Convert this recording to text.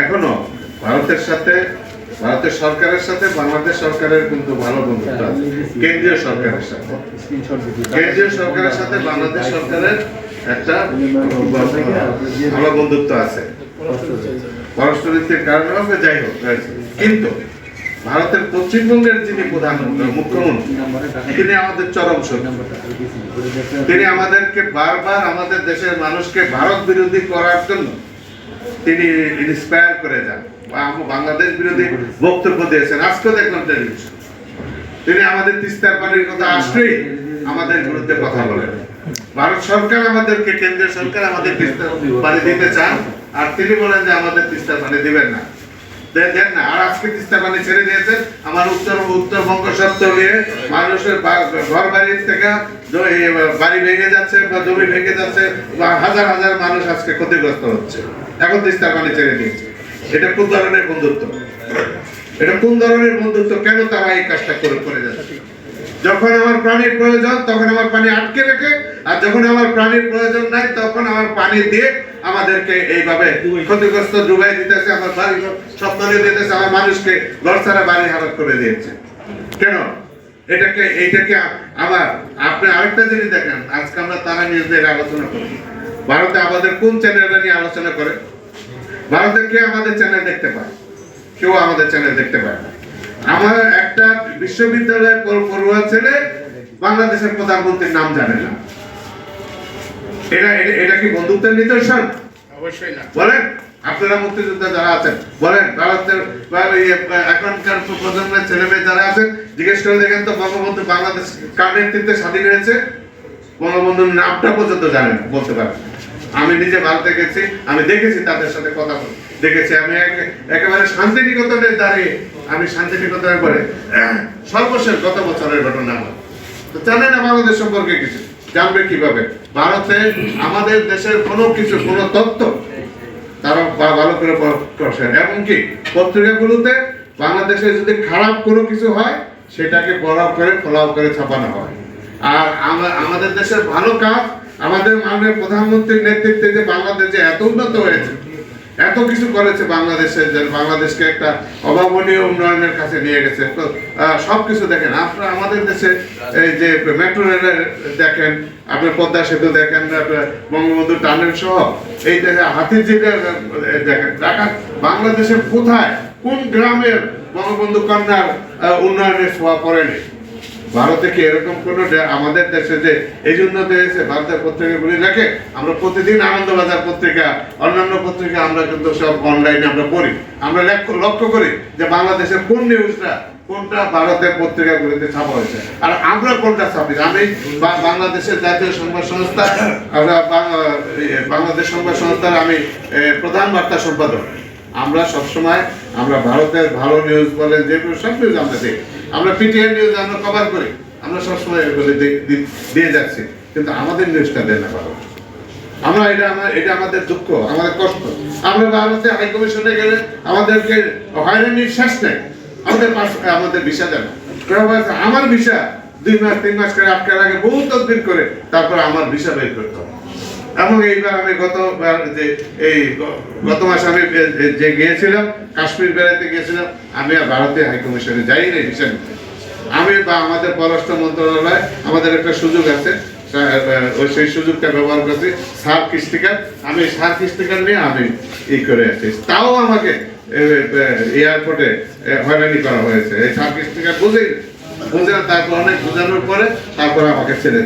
এখনও ভারতের সাথে, ভারতের সরকারের সাথে, বাংলাদেশ সরকারের কিন্তু ভালো বন্ধুত্ব আছে। কেন্দ্রীয় সরকারের সাথে। কেন্দ্রীয় সরকারের সাথে বাংলাদেশ সরকারের একটা ভালো বন্ধুত্ব আছে। পরস্পরের কারণে হবে যাই হোক কিন্তু ভারতের পশ্চিমবঙ্গের যিনি প্রধান, মুখ্যমন্ত্রী, তিনি আমাদের চরম শত্রু। তিনি আমাদেরকে বারবার আমাদের দেশের মানুষকে ভারত বিরোধী করার জন্য তিনি ইন্সপায়ার করে যান। বাংলাদেশ বিরোধী বক্তব্য দিয়েছেন। আজকেও দেখলাম টেলিভিশন তিনি আমাদের তিস্তার পানির কথা আসলেই আমাদের বিরুদ্ধে কথা বলেন। ভারত সরকার আমাদেরকে, কেন্দ্রীয় সরকার আমাদের তিস্তার পানি দিতে চান, আর তিনি বলেন যে আমাদের তিস্তার পানি দিবেন না। দেন না, আর আজকে তিস্তা পানি ছেড়ে দিয়েছেন। আমার উত্তর উত্তরবঙ্গ তলিয়ে মানুষের ঘর বাড়ির থেকে বাড়ি ভেঙে যাচ্ছে বা জমি ভেঙে যাচ্ছে বা হাজার হাজার মানুষ আজকে ক্ষতিগ্রস্ত হচ্ছে। এখন তিস্তা পানি ছেড়ে দিয়েছে। এটা কোন ধরনের বন্ধুত্ব? এটা কোন ধরনের বন্ধুত্ব? কেন তারা এই কাজটা করে করে যাচ্ছে? যখন আমার পানির প্রয়োজন, তখন আমার পানি আটকে রেখে, আর যখন আমার পানির প্রয়োজন নাই, তখন আমার পানি দিয়ে আমাদেরকে এইভাবে ক্ষতিগ্রস্ত ডুবাই দিতেছে, আমার বাড়ি সব দিতেছে, আমার মানুষকে ঘর ছাড়া বাড়ি হারাত করে দিয়েছে। কেন? এটাকে, এইটাকে আবার আপনি আরেকটা জিনিস দেখেন, আজকে আমরা তারা নিউজ নিউজের আলোচনা করি ভারতে আমাদের কোন চ্যানেলটা নিয়ে আলোচনা করে? ভারতে কে আমাদের চ্যানেল দেখতে পায়? কেউ আমাদের চ্যানেল দেখতে পায় না। আমার একটা বিশ্ববিদ্যালয়ের পড়ু- পড়ুয়া ছেলে বাংলাদেশের প্রধানমন্ত্রীর নাম জানে না। এটা এটা- কি বন্ধুত্বের নিদর্শন? অবশ্যই না। বলেন আপনারা মুক্তিযোদ্ধা যারা আছেন বলেন ভারতের এখনকার প্রজন্মের ছেলে মেয়ে যারা আছেন জিজ্ঞেস করে দেখেন তো বঙ্গবন্ধু বাংলাদেশ কার নেতৃত্বে স্বাধীন হয়েছে? বঙ্গবন্ধুর নামটা পর্যন্ত জানেন বলতে পারেন। আমি নিজে ভারতে গেছি আমি দেখেছি তাদের সাথে কথা দেখেছি। আমি একেবারে শান্তিনিকেতনের দাঁড়িয়ে আমি শান্তিনিকেতনের করে সর্বশেষ গত বছরের ঘটনা আমার তো জানে না বাংলাদেশ সম্পর্কে কিছু? জানবে কীভাবে? ভারতে আমাদের দেশের কোনো কিছু, কোনো তথ্য তারা ভালো করে করছেন এমনকি পত্রিকাগুলোতে বাংলাদেশে যদি খারাপ কোনো কিছু হয়, সেটাকে বড় করে, ফলাও করে ছাপানো হয়। আর আমাদের দেশের ভালো কাজ, আমাদের মাননীয় প্রধানমন্ত্রীর নেতৃত্বে যে বাংলাদেশ যে এত উন্নত হয়েছে এত কিছু করেছে বাংলাদেশে যে বাংলাদেশকে একটা অভাবনীয় উন্নয়নের কাছে নিয়ে গেছে। তো সব কিছু দেখেন, আপনারা আমাদের দেশে এই যে মেট্রো রেলের দেখেন, আপনার পদ্মা সেতু দেখেন বঙ্গবন্ধু টানেল সহ এই দেখে হাতির দেখেন, ঢাকা বাংলাদেশের কোথায়, কোন গ্রামের বঙ্গবন্ধু কন্যার উন্নয়নের ছোঁয়া পড়েনি? ভারতে কি এরকম কোন আমাদের দেশে যে এই জন্য দিয়েছে ভারতের পত্রিকাগুলি লেখে, আমরা প্রতিদিন আনন্দবাজার পত্রিকা, অন্যান্য পত্রিকা আমরা কিন্তু সব অনলাইনে আমরা পড়ি। আমরা লক্ষ্য- করি যে বাংলাদেশের কোন নিউজটা কোনটা ভারতের পত্রিকাগুলিতে ছাপা হয়েছে। আর আমরা কোনটা ছাপি আমি বাংলাদেশের জাতীয় সংবাদ সংস্থা বাং- বাংলাদেশ সংবাদ সংস্থার আমি প্রধান বার্তা সম্পাদক। আমরা সবসময়, আমরা ভারতের ভালো নিউজ বলেন যেগুলো সব নিউজ আমরা দিই আমরা পিটিএন নিউজ আমরা কভার করি। আমরা সবসময় এগুলো দিয়ে যাচ্ছি। কিন্তু আমাদের নিউজটা দেয় না ভারত আমরা এটা আমার এটা আমাদের দুঃখ, আমাদের কষ্ট। আমরা ভারতে হাই কমিশনে গেলে আমাদেরকে হয়রানির শেষ নেই আমাদের আমাদের ভিসা দেন আমার ভিসা দুই মাস, তিন মাস করে আটকে আগে বহু তদবির করে। তারপর আমার ভিসা বের করতে হবে। এবং এইবার আমি গত যে এই গত মাসে আমি যে- গিয়েছিলাম কাশ্মীর বেড়াতে গিয়েছিলাম আমি আর ভারতীয় হাইকমিশনে যাই না নিতে। আমি বা আমাদের পররাষ্ট্র মন্ত্রণালয় আমাদের একটা সুযোগ আছে ওই সেই সুযোগটা ব্যবহার করছি সার কিস্তিকার। আমি সার কিস্তিকার নিয়ে আমি ই করে আছি। তাও আমাকে এয়ারপোর্টে হয়রানি করা হয়েছে। এই সার কিস্তিকার বুঝে না, তারপর অনেক বোঝানোর পরে তারপর আমাকে ছেড়েছে